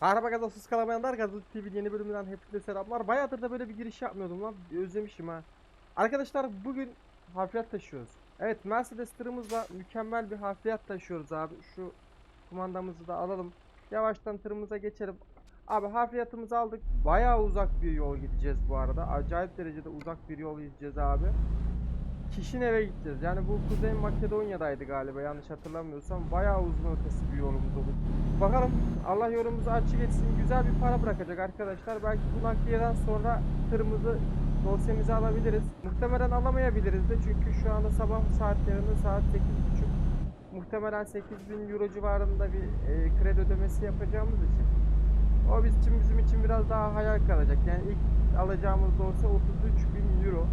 Araba gazasız kalamayanlar Gazlı TV yeni bölümünden hepinize selamlar. Bayağıdır da böyle bir giriş yapmıyordum lan. Özlemişim ha. Arkadaşlar bugün hafriyat taşıyoruz. Evet Mercedes tırımızla mükemmel bir hafriyat taşıyoruz abi. Şu kumandamızı da alalım. Yavaştan tırımıza geçelim. Abi hafriyatımızı aldık. Bayağı uzak bir yol gideceğiz bu arada. Acayip derecede uzak bir yol gideceğiz abi. Kişinev'e gideceğiz. Yani bu Kuzey Makedonya'daydı galiba yanlış hatırlamıyorsam. Bayağı uzun ötesi bir yolumuz olur. Bakalım Allah yolumuzu açık etsin. Güzel bir para bırakacak arkadaşlar. Belki bu nakliyeden sonra tırımızı dosyamızı alabiliriz. Muhtemelen alamayabiliriz de çünkü şu anda sabah saatlerinde saat 8.30. Muhtemelen 8000 euro civarında bir e, kredi ödemesi yapacağımız için. O biz için bizim için biraz daha hayal kalacak. Yani ilk alacağımız dosya 33.000 euro.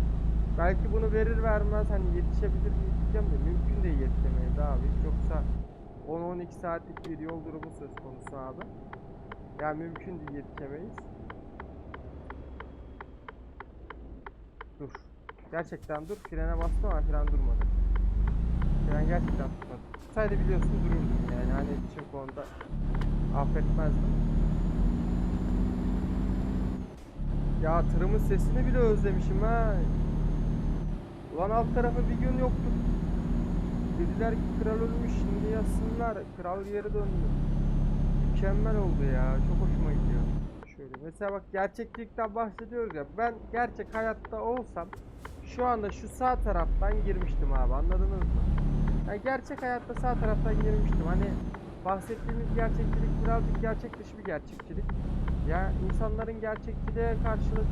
Belki bunu verir vermez hani yetişebilir mi diyeceğim de mümkün değil yetişemeyiz abi. Yoksa 10-12 saatlik bir yol durumu söz konusu abi. Yani mümkün değil yetişemeyiz. Dur. Gerçekten dur. Frene bastım ama fren durmadı. Fren gerçekten tutmadı. Tutsaydı biliyorsun dururdum yani. Hani için konuda affetmezdim. Ya tırımın sesini bile özlemişim ha. Ulan alt tarafı bir gün yoktu. Dediler ki kral ölmüş şimdi yazsınlar. Kral geri döndü. Mükemmel oldu ya. Çok hoşuma gidiyor. Şöyle mesela bak gerçeklikten bahsediyoruz ya. Ben gerçek hayatta olsam şu anda şu sağ taraftan girmiştim abi anladınız mı? Yani gerçek hayatta sağ taraftan girmiştim. Hani bahsettiğimiz gerçekçilik birazcık gerçek dışı bir gerçekçilik. Ya insanların gerçekçiliğe karşılık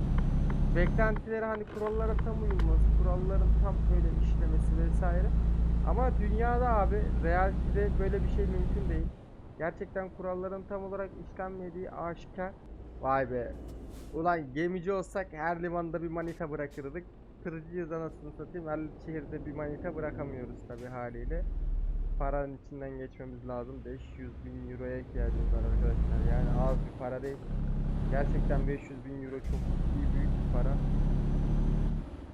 beklentileri hani kurallara tam uyulması, kuralların tam böyle işlemesi vesaire. Ama dünyada abi realde böyle bir şey mümkün değil. Gerçekten kuralların tam olarak işlenmediği aşikar. Vay be. Ulan gemici olsak her limanda bir manita bırakırdık. Tırcıyız anasını satayım. Her şehirde bir manita bırakamıyoruz tabi haliyle. Paranın içinden geçmemiz lazım. 500 bin euroya ihtiyacımız var arkadaşlar. Yani az bir para değil. Gerçekten 500 bin euro çok iyi büyük para.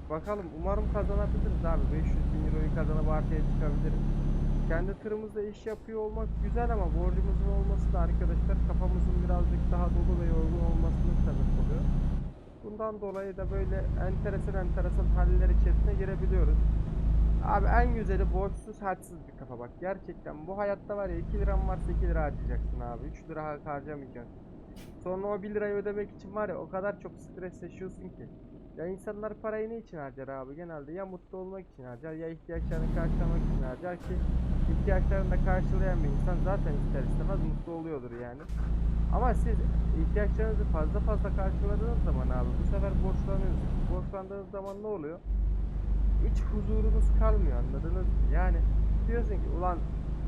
Bakalım umarım kazanabiliriz abi. 500 bin euroyu kazanıp artıya çıkabiliriz. Kendi tırımızda iş yapıyor olmak güzel ama borcumuzun olması da arkadaşlar kafamızın birazcık daha dolu ve yorgun olmasına sebep oluyor. Bundan dolayı da böyle enteresan enteresan haller içerisine girebiliyoruz. Abi en güzeli borçsuz harçsız bir kafa bak. Gerçekten bu hayatta var ya 2 liran varsa 2 lira harcayacaksın abi. 3 lira har- harcamayacaksın. Sonra o 1 lirayı ödemek için var ya o kadar çok stres yaşıyorsun ki. Ya insanlar parayı ne için harcar abi? Genelde ya mutlu olmak için harcar ya ihtiyaçlarını karşılamak için harcar ki ihtiyaçlarını da karşılayan bir insan zaten ister istemez mutlu oluyordur yani. Ama siz ihtiyaçlarınızı fazla fazla karşıladığınız zaman abi bu sefer borçlanıyorsunuz. Borçlandığınız zaman ne oluyor? Hiç huzurunuz kalmıyor anladınız mı? Yani diyorsun ki ulan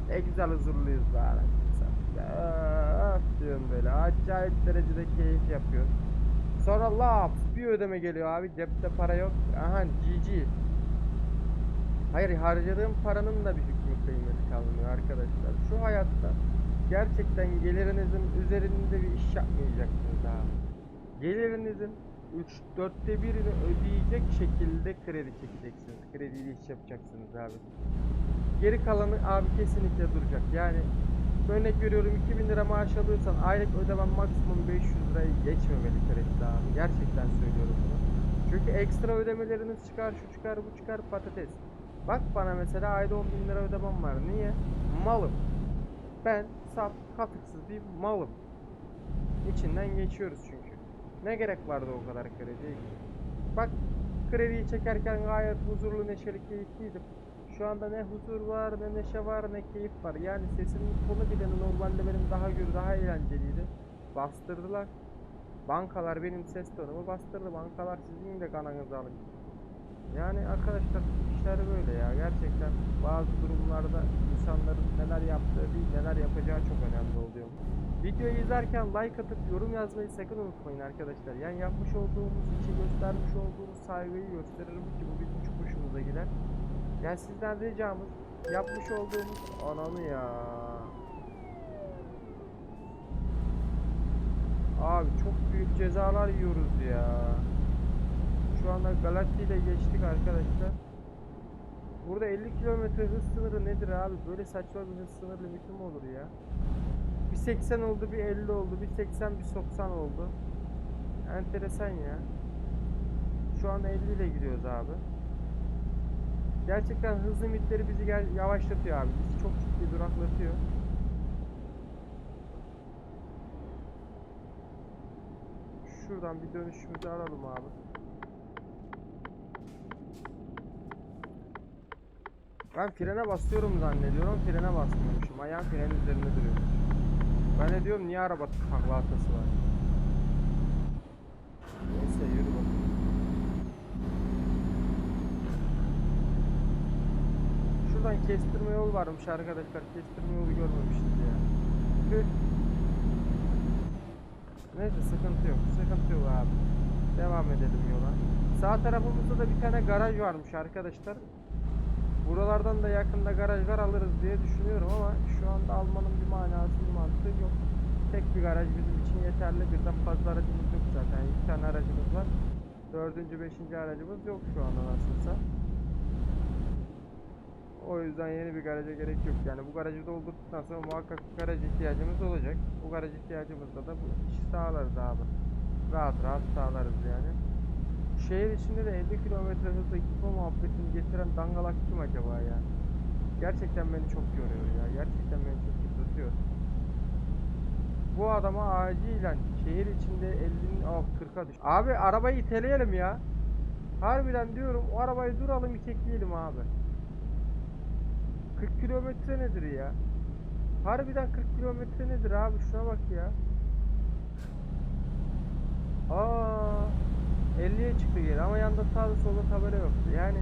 ne güzel huzurluyuz be öf diyorsun böyle acayip derecede keyif yapıyorsun. Sonra laf bir ödeme geliyor abi cepte para yok. Aha GG. Hayır harcadığım paranın da bir hükmü kıymeti kalmıyor arkadaşlar. Şu hayatta gerçekten gelirinizin üzerinde bir iş yapmayacaksınız abi. Gelirinizin 3 dörtte birini ödeyecek şekilde kredi çekeceksiniz. Krediyle iş yapacaksınız abi. Geri kalanı abi kesinlikle duracak. Yani örnek veriyorum 2000 lira maaş alıyorsan aylık ödemen maksimum 500 lirayı geçmemeli kredide abi. Gerçekten söylüyorum bunu. Çünkü ekstra ödemeleriniz çıkar, şu çıkar, bu çıkar patates. Bak bana mesela ayda 10 bin lira ödemem var. Niye? Malım. Ben saf, katıksız bir malım. İçinden geçiyoruz çünkü. Ne gerek vardı o kadar krediye? Bak krediyi çekerken gayet huzurlu, neşeli, keyifliydim. Şu anda ne huzur var, ne neşe var, ne keyif var. Yani sesimin tonu bile normalde benim daha gür, daha eğlenceliydi. Bastırdılar. Bankalar benim ses tonumu bastırdı. Bankalar sizin de kanınızı alın. Yani arkadaşlar işler böyle ya. Gerçekten bazı durumlarda insanların neler yaptığı değil, neler yapacağı çok önemli oluyor. Videoyu izlerken like atıp yorum yazmayı sakın unutmayın arkadaşlar. Yani yapmış olduğumuz için göstermiş olduğumuz saygıyı gösteririm ki bu bizim çok hoşumuza gider. Yani sizden ricamız yapmış olduğumuz ananı ya. Abi çok büyük cezalar yiyoruz ya. Şu anda Galati ile geçtik arkadaşlar. Burada 50 kilometre hız sınırı nedir abi? Böyle saçma bir hız sınır limiti mi olur ya? Bir 80 oldu, bir 50 oldu, bir 80, bir 90 oldu. Enteresan ya. Şu an 50 ile gidiyoruz abi. Gerçekten hız limitleri bizi gel yavaşlatıyor abi. Bizi çok ciddi duraklatıyor. Şuradan bir dönüşümüzü alalım abi. Ben frene basıyorum zannediyorum. Frene basmıyormuşum. Ayağım frenin üzerinde duruyor. Ben de diyorum niye araba takla atası var. Neyse yürü bakalım. Şuradan kestirme yol varmış arkadaşlar. Kestirme yolu görmemişiz ya. Tüh. Neyse sıkıntı yok. Sıkıntı yok abi. Devam edelim yola. Sağ tarafımızda da bir tane garaj varmış arkadaşlar. Buralardan da yakında garajlar alırız diye düşünüyorum ama şu anda almanın bir manası bir mantığı yok. Tek bir garaj bizim için yeterli. Birden fazla aracımız yok zaten. İki tane aracımız var. Dördüncü, beşinci aracımız yok şu anda nasılsa. O yüzden yeni bir garaja gerek yok. Yani bu garajı doldurduktan sonra muhakkak bir garaj ihtiyacımız olacak. Bu garaj ihtiyacımızda da bu işi sağlarız abi. Rahat rahat sağlarız yani. Şehir içinde de 50 kilometre hızla gitme muhabbetini getiren dangalak kim acaba ya? Gerçekten beni çok yoruyor ya. Gerçekten beni çok yıpratıyor. Bu adama acilen şehir içinde 50'nin oh 40'a düş. Abi arabayı iteleyelim ya. Harbiden diyorum o arabayı duralım itekleyelim abi. 40 kilometre nedir ya? Harbiden 40 kilometre nedir abi şuna bak ya. Aa 50'ye çıktı geri ama yanında sağda solda tabela yoktu. Yani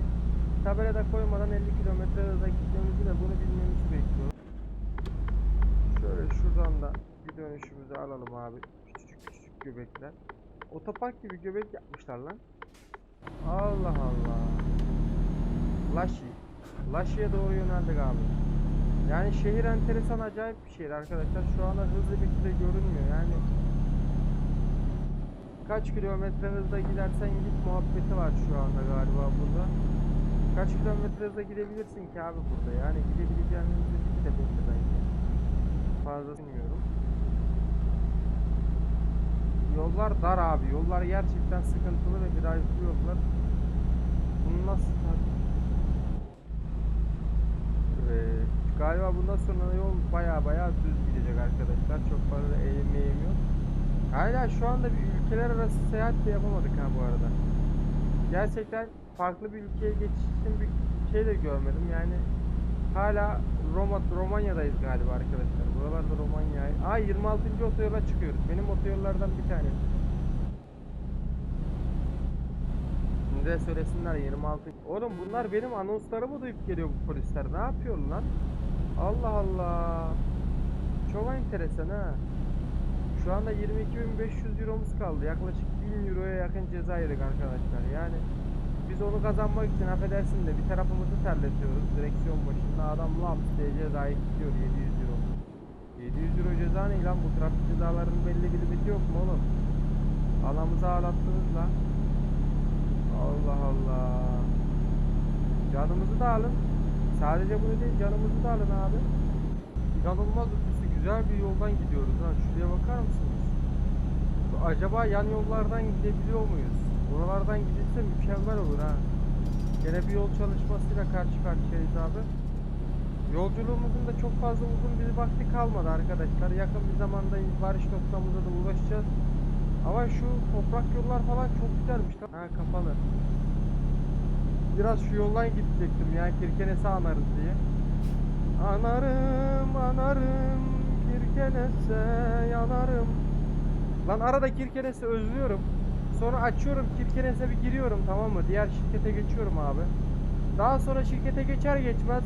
tabelada koymadan 50 kilometre hızla gitmemizi de bunu bilmemizi bekliyor. Şöyle şuradan da bir dönüşümüzü alalım abi. Küçücük küçücük göbekler. Otopark gibi göbek yapmışlar lan. Allah Allah. Laşi. Laşi'ye doğru yöneldik abi. Yani şehir enteresan acayip bir şehir arkadaşlar. Şu anda hız limiti de görünmüyor. Yani kaç kilometre hızla gidersen git muhabbeti var şu anda galiba burada. Kaç kilometre hızla gidebilirsin ki abi burada? Yani limiti de belli. Fazla bilmiyorum. Yollar dar abi. Yollar gerçekten sıkıntılı ve virajlı yollar. Bunu nasıl. Galiba bundan sonra yol baya baya düz gidecek arkadaşlar. Çok fazla eğim yok. Hala şu anda bir ülkeler arası seyahat de yapamadık ha bu arada. Gerçekten farklı bir ülkeye geçiş için bir şey de görmedim. Yani hala Roma Romanya'dayız galiba arkadaşlar. Buralarda Romanya. Aa 26. otoyola çıkıyoruz. Benim otoyollardan bir tanesi. Şimdi söylesinler 26. Oğlum bunlar benim anonslarımı duyup geliyor bu polisler. Ne yapıyor lan? Allah Allah. Çok enteresan ha. Şu anda 22.500 euromuz kaldı. Yaklaşık 1000 euroya yakın ceza yedik arkadaşlar. Yani biz onu kazanmak için affedersin de bir tarafımızı terletiyoruz. Direksiyon başında adam laps diye cezayı tutuyor 700 euro. 700 euro ceza ne lan? Bu trafik cezalarının belli bir limiti yok mu oğlum? Alamızı ağlattınız lan. Allah Allah. Canımızı da alın. Sadece bunu değil canımızı da alın abi. İnanılmaz ötesi güzel bir yoldan gidiyoruz ha. Şuraya bakar mısınız? Acaba yan yollardan gidebiliyor muyuz? Buralardan gidilse mükemmel olur ha. Gene bir yol çalışmasıyla karşı karşıyayız abi. Yolculuğumuzun da çok fazla uzun bir vakti kalmadı arkadaşlar. Yakın bir zamanda varış noktamıza da ulaşacağız. Ama şu toprak yollar falan çok güzelmiş. Ha kapalı. Biraz şu yoldan gidecektim ya Kirkenes'i anarız diye. Anarım anarım Kirkenes'e yanarım. Lan arada Kirkenes'i özlüyorum. Sonra açıyorum Kirkenes'e bir giriyorum tamam mı? Diğer şirkete geçiyorum abi. Daha sonra şirkete geçer geçmez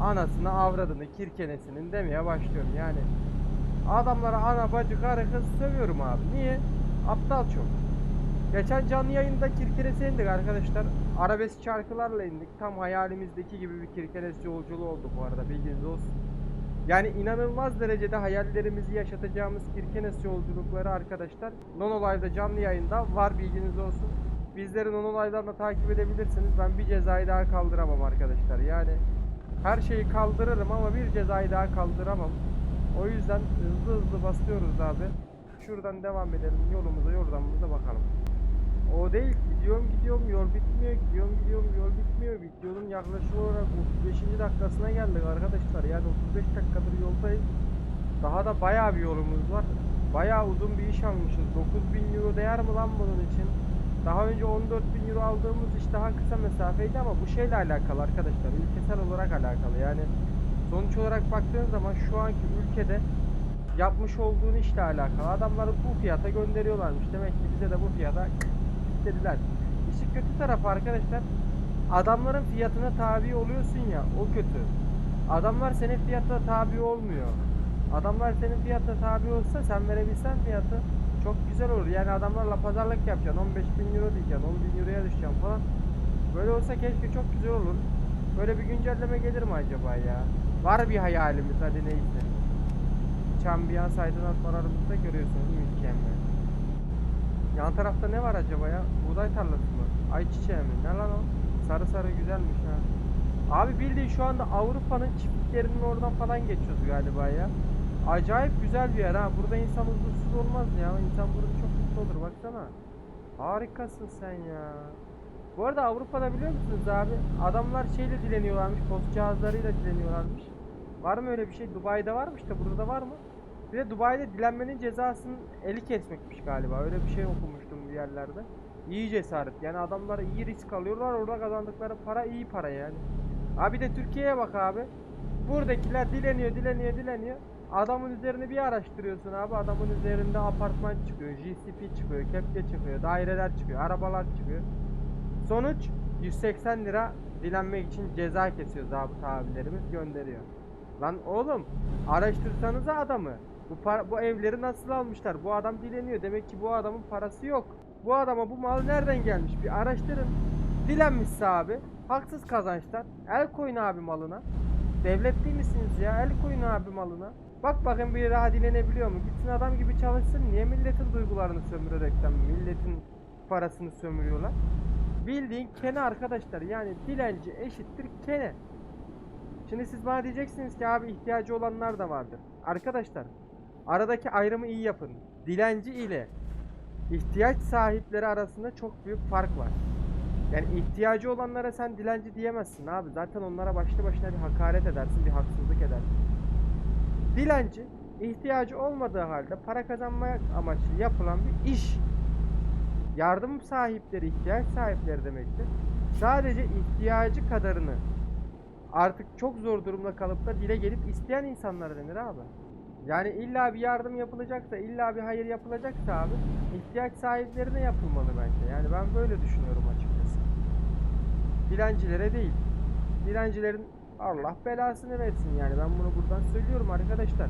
anasını avradını Kirkenes'inin demeye başlıyorum yani. Adamlara ana bacı karı kız sövüyorum abi. Niye? Aptal çok. Geçen canlı yayında Kirkenes'e indik arkadaşlar. Arabesk şarkılarla indik. Tam hayalimizdeki gibi bir Kirkenes yolculuğu oldu bu arada bilginiz olsun. Yani inanılmaz derecede hayallerimizi yaşatacağımız Kirkenes yolculukları arkadaşlar Nono Live'da canlı yayında var bilginiz olsun. Bizleri Nono Live'dan da takip edebilirsiniz. Ben bir cezayı daha kaldıramam arkadaşlar. Yani her şeyi kaldırırım ama bir cezayı daha kaldıramam. O yüzden hızlı hızlı basıyoruz abi. Şuradan devam edelim yolumuza yordamımıza bakalım. O değil gidiyorum gidiyorum yol bitmiyor gidiyorum gidiyorum yol bitmiyor. Videonun yaklaşık olarak 35. dakikasına geldik arkadaşlar. Yani 35 dakikadır yoldayız. Daha da bayağı bir yolumuz var. Bayağı uzun bir iş almışız. 9000 euro değer mi lan bunun için? Daha önce 14.000 euro aldığımız iş daha kısa mesafeydi ama bu şeyle alakalı arkadaşlar. Ülkesel olarak alakalı. Yani sonuç olarak baktığın zaman şu anki ülkede yapmış olduğun işle alakalı. Adamları bu fiyata gönderiyorlarmış. Demek ki bize de bu fiyata istediler. İşin kötü tarafı arkadaşlar adamların fiyatına tabi oluyorsun ya o kötü. Adamlar senin fiyatına tabi olmuyor. Adamlar senin fiyatına tabi olsa sen verebilsen fiyatı çok güzel olur. Yani adamlarla pazarlık yapacaksın. 15 bin euro diyeceksin. 10 bin euroya düşeceksin falan. Böyle olsa keşke çok güzel olur. Böyle bir güncelleme gelir mi acaba ya? Var bir hayalimiz hadi neyse. Çambiyans aydınlatmalarımızda görüyorsunuz mükemmel. Yan tarafta ne var acaba ya? Buğday tarlası mı? Ayçiçeği mi? Ne lan o? Sarı sarı güzelmiş ha. Abi bildiğin şu anda Avrupa'nın çiftliklerinin oradan falan geçiyoruz galiba ya. Acayip güzel bir yer ha. Burada insan huzursuz olmaz ya. İnsan burada çok mutlu olur baksana. Harikasın sen ya. Bu arada Avrupa'da biliyor musunuz abi? Adamlar şeyle dileniyorlarmış. Post cihazlarıyla dileniyorlarmış. Var mı öyle bir şey? Dubai'de varmış da burada da var mı? Bir de Dubai'de dilenmenin cezasının eli kesmekmiş galiba. Öyle bir şey okumuştum bir yerlerde. İyi cesaret. Yani adamlar iyi risk alıyorlar. Orada kazandıkları para iyi para yani. Abi de Türkiye'ye bak abi. Buradakiler dileniyor, dileniyor, dileniyor. Adamın üzerine bir araştırıyorsun abi. Adamın üzerinde apartman çıkıyor, GCP çıkıyor, kepçe çıkıyor, daireler çıkıyor, arabalar çıkıyor. Sonuç 180 lira dilenmek için ceza kesiyor zabıta abilerimiz gönderiyor. Lan oğlum araştırsanıza adamı. Bu para, bu evleri nasıl almışlar? Bu adam dileniyor. Demek ki bu adamın parası yok. Bu adama bu mal nereden gelmiş? Bir araştırın. Dilenmişse abi. Haksız kazançlar. El koyun abi malına. Devlet değil misiniz ya? El koyun abi malına. Bak bakın bir daha dilenebiliyor mu? Gitsin adam gibi çalışsın. Niye milletin duygularını sömürerekten milletin parasını sömürüyorlar? Bildiğin kene arkadaşlar. Yani dilenci eşittir kene. Şimdi siz bana diyeceksiniz ki abi ihtiyacı olanlar da vardır. Arkadaşlar aradaki ayrımı iyi yapın. Dilenci ile ihtiyaç sahipleri arasında çok büyük fark var. Yani ihtiyacı olanlara sen dilenci diyemezsin abi. Zaten onlara başlı başına bir hakaret edersin, bir haksızlık edersin. Dilenci ihtiyacı olmadığı halde para kazanmak amaçlı yapılan bir iş. Yardım sahipleri, ihtiyaç sahipleri demektir. Sadece ihtiyacı kadarını artık çok zor durumda kalıp da dile gelip isteyen insanlara denir abi. Yani illa bir yardım yapılacaksa, illa bir hayır yapılacaksa abi ihtiyaç sahiplerine yapılmalı bence. Yani ben böyle düşünüyorum açıkçası. Dilencilere değil. Dilencilerin Allah belasını versin yani ben bunu buradan söylüyorum arkadaşlar.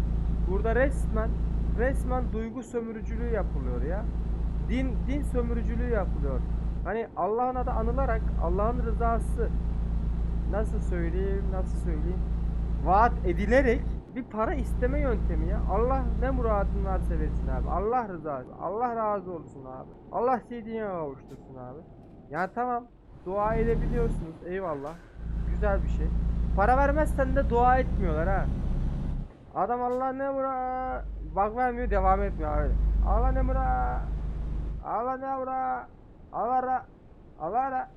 Burada resmen resmen duygu sömürücülüğü yapılıyor ya. Din din sömürücülüğü yapılıyor. Hani Allah'ın adı anılarak Allah'ın rızası nasıl söyleyeyim nasıl söyleyeyim vaat edilerek bir para isteme yöntemi ya. Allah ne muradın varsa versin abi. Allah rızası. Allah razı olsun abi. Allah istediğine kavuştursun abi. Yani tamam dua edebiliyorsunuz eyvallah. Güzel bir şey. Para vermezsen de dua etmiyorlar ha. Adam Allah ne murad bak vermiyor devam etmiyor abi. Allah ne murad Allah ne murad Allah ra Allah ra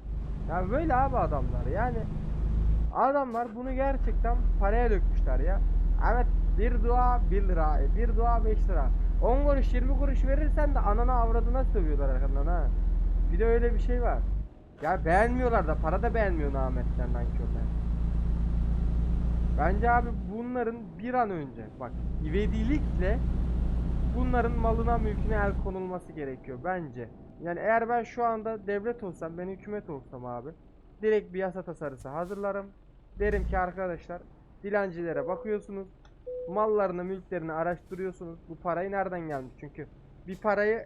ya böyle abi adamlar yani adamlar bunu gerçekten paraya dökmüşler ya. Evet bir dua 1 lira, e, bir dua 5 lira. 10 kuruş 20 kuruş verirsen de anana avradına sövüyorlar arkandan ha. Bir de öyle bir şey var. Ya beğenmiyorlar da para da beğenmiyor nametler nankörler. Bence abi bunların bir an önce bak ivedilikle bunların malına mülküne el konulması gerekiyor bence. Yani eğer ben şu anda devlet olsam ben hükümet olsam abi direkt bir yasa tasarısı hazırlarım. Derim ki arkadaşlar dilencilere bakıyorsunuz. Mallarını, mülklerini araştırıyorsunuz. Bu parayı nereden gelmiş? Çünkü bir parayı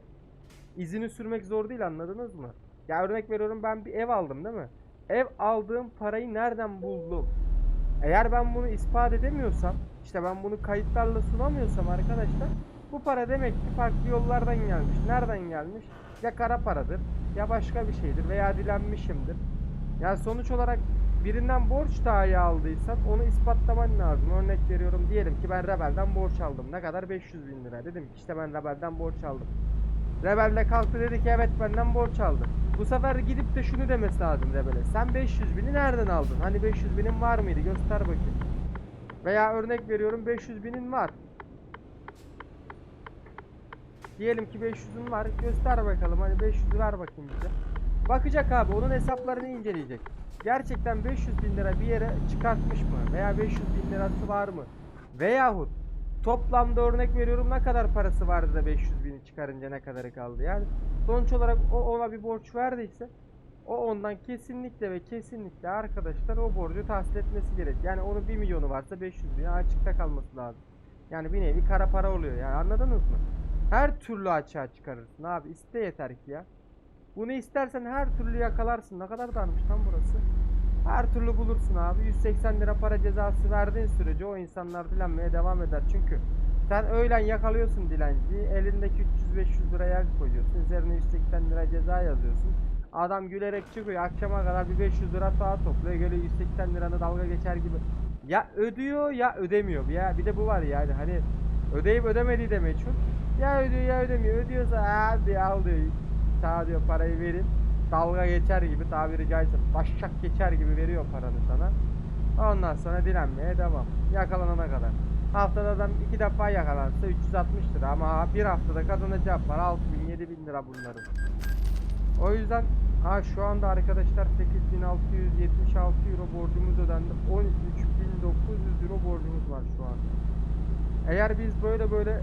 izini sürmek zor değil anladınız mı? Ya örnek veriyorum ben bir ev aldım değil mi? Ev aldığım parayı nereden buldum? Eğer ben bunu ispat edemiyorsam, işte ben bunu kayıtlarla sunamıyorsam arkadaşlar, bu para demek ki farklı yollardan gelmiş. Nereden gelmiş? Ya kara paradır, ya başka bir şeydir veya dilenmişimdir. Yani sonuç olarak birinden borç dahi aldıysan onu ispatlaman lazım. Örnek veriyorum diyelim ki ben Rebel'den borç aldım. Ne kadar? 500 bin lira. Dedim ki işte ben Rebel'den borç aldım. Rebel de kalktı dedi ki evet benden borç aldı. Bu sefer gidip de şunu demesi lazım Rebel'e. Sen 500 bini nereden aldın? Hani 500 binin var mıydı? Göster bakayım. Veya örnek veriyorum 500 binin var. Diyelim ki 500'ün var. Göster bakalım. Hani 500'ü ver bakayım bize. Bakacak abi. Onun hesaplarını inceleyecek. Gerçekten 500 bin lira bir yere çıkartmış mı? Veya 500 bin lirası var mı? Veyahut toplamda örnek veriyorum ne kadar parası vardı da 500 bini çıkarınca ne kadarı kaldı? Yani sonuç olarak o ona bir borç verdiyse o ondan kesinlikle ve kesinlikle arkadaşlar o borcu tahsil etmesi gerek. Yani onun 1 milyonu varsa 500 bin açıkta kalması lazım. Yani bir nevi kara para oluyor yani anladınız mı? Her türlü açığa çıkarırsın abi iste yeter ki ya. Bunu istersen her türlü yakalarsın. Ne kadar darmış lan burası. Her türlü bulursun abi. 180 lira para cezası verdiğin sürece o insanlar dilenmeye devam eder. Çünkü sen öğlen yakalıyorsun dilenciyi. Elindeki 300-500 liraya koyuyorsun. Üzerine 180 lira ceza yazıyorsun. Adam gülerek çıkıyor. Akşama kadar bir 500 lira daha topluyor. Geliyor 180 liranı dalga geçer gibi. Ya ödüyor ya ödemiyor. Ya bir de bu var yani. Hani ödeyip ödemediği de meçhul. Ya ödüyor ya ödemiyor. Ödüyorsa hadi al diyor. Sana diyor parayı verin. Dalga geçer gibi tabiri caizse taşşak geçer gibi veriyor paranı sana. Ondan sonra dilenmeye devam. Yakalanana kadar. Haftada adam iki defa yakalansa 360 lira ama bir haftada kazanacağı para 6000 7000 lira bunların. O yüzden ha şu anda arkadaşlar 8676 euro borcumuz ödendi. 13900 euro borcumuz var şu an. Eğer biz böyle böyle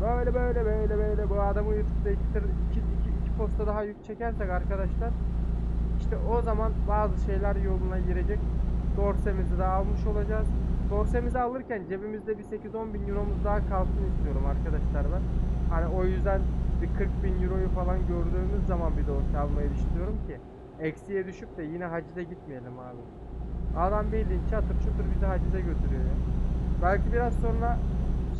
böyle böyle böyle böyle bu adamı YouTube'da iki, iki posta daha yük çekersek arkadaşlar işte o zaman bazı şeyler yoluna girecek. Dorsemizi de almış olacağız. Dorsemizi alırken cebimizde bir 8-10 bin euromuz daha kalsın istiyorum arkadaşlar ben. Hani o yüzden bir 40 bin euroyu falan gördüğümüz zaman bir dorse almayı düşünüyorum ki eksiye düşüp de yine hacize gitmeyelim abi. Adam bildiğin çatır çutur bizi hacize götürüyor ya. Belki biraz sonra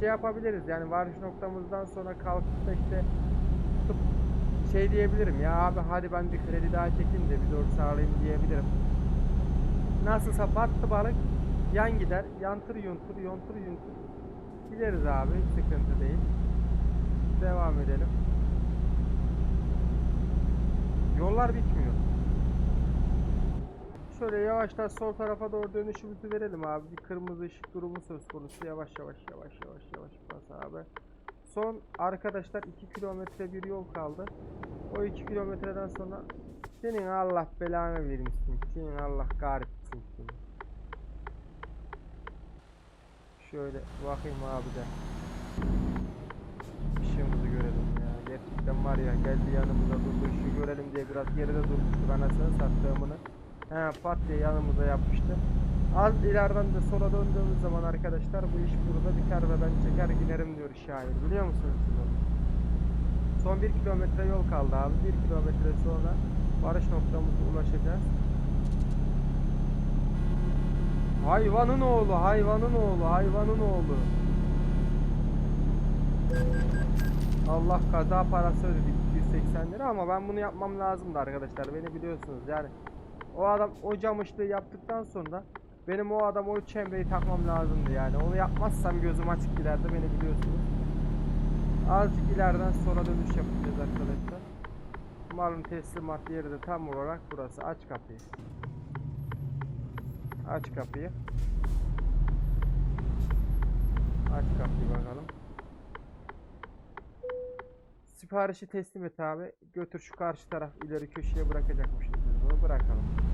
şey yapabiliriz yani varış noktamızdan sonra kalkıp da işte şey diyebilirim ya abi hadi ben bir kredi daha çekeyim de bir dorse alayım diyebilirim. Nasılsa battı balık yan gider yantır yuntur yontur yuntur gideriz abi sıkıntı değil. Devam edelim. Yollar bitmiyor. Şöyle yavaştan sol tarafa doğru dönüşümüzü verelim abi. Bir kırmızı ışık durumu söz konusu. Yavaş yavaş yavaş yavaş yavaş bas abi. Son arkadaşlar 2 kilometre bir yol kaldı. O 2 kilometreden sonra senin Allah belanı vermişsin. Senin Allah kahretsin seni. Şöyle bakayım abi de. Işığımızı görelim ya. Gerçekten var ya geldi yanımıza durdu. Şu görelim diye biraz geride durmuştuk anasını sattığımını. He pat diye yanımıza yapmıştı. Az ileriden de sola döndüğümüz zaman arkadaşlar bu iş burada biter ve ben çeker giderim diyor şair. Biliyor musunuz siz onu? Son 1 kilometre yol kaldı abi. 1 kilometre sonra varış noktamıza ulaşacağız. Hayvanın oğlu, hayvanın oğlu, hayvanın oğlu. Allah kaza parası ödedik 280 lira ama ben bunu yapmam lazımdı arkadaşlar. Beni biliyorsunuz yani. O adam o camışlığı yaptıktan sonra benim o adam o çembreyi takmam lazımdı yani. Onu yapmazsam gözüm açık giderdi beni biliyorsunuz. Azıcık ileriden sonra dönüş yapacağız arkadaşlar. Malum teslimat yeri de tam olarak burası. Aç kapıyı. Aç kapıyı. Aç kapıyı bakalım. Siparişi teslim et abi. Götür şu karşı taraf ileri köşeye bırakacakmışız biz bunu. Bırakalım.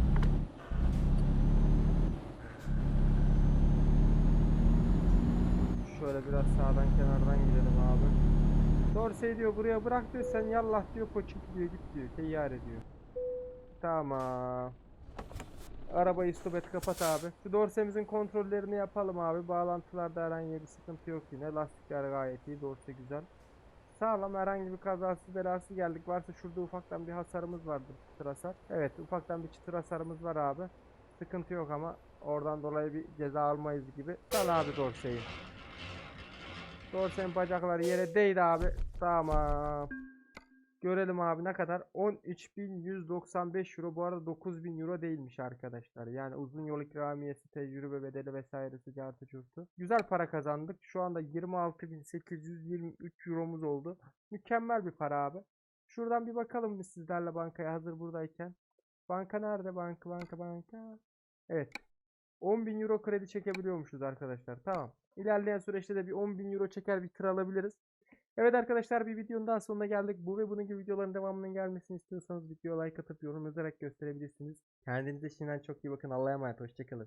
Şöyle biraz sağdan kenardan gidelim abi. Dorsey diyor buraya bırak diyor sen yallah diyor poçuk diyor git diyor teyyar ediyor. Tamam. Arabayı stop et kapat abi. Şu dorsemizin kontrollerini yapalım abi. Bağlantılarda herhangi bir sıkıntı yok yine. Lastikler gayet iyi. Dorse güzel. Sağlam herhangi bir kazası belası geldik. Varsa şurada ufaktan bir hasarımız vardır. Çıtır hasar. Evet ufaktan bir çıtır hasarımız var abi. Sıkıntı yok ama oradan dolayı bir ceza almayız gibi. Sal abi dorseyi. Dorsenin bacakları yere değdi abi. Tamam. Görelim abi ne kadar? 13.195 euro. Bu arada 9.000 euro değilmiş arkadaşlar. Yani uzun yol ikramiyesi, tecrübe bedeli vesairesi cartı curtu. Güzel para kazandık. Şu anda 26.823 euromuz oldu. Mükemmel bir para abi. Şuradan bir bakalım biz sizlerle bankaya hazır buradayken. Banka nerede? Banka, banka, banka. Evet. 10.000 euro kredi çekebiliyormuşuz arkadaşlar. Tamam. İlerleyen süreçte de bir 10.000 euro çeker bir tır alabiliriz. Evet arkadaşlar bir videonun daha sonuna geldik. Bu ve bunun gibi videoların devamının gelmesini istiyorsanız videoya like atıp yorum yazarak gösterebilirsiniz. Kendinize şimdiden çok iyi bakın. Allah'a emanet. Hoşçakalın.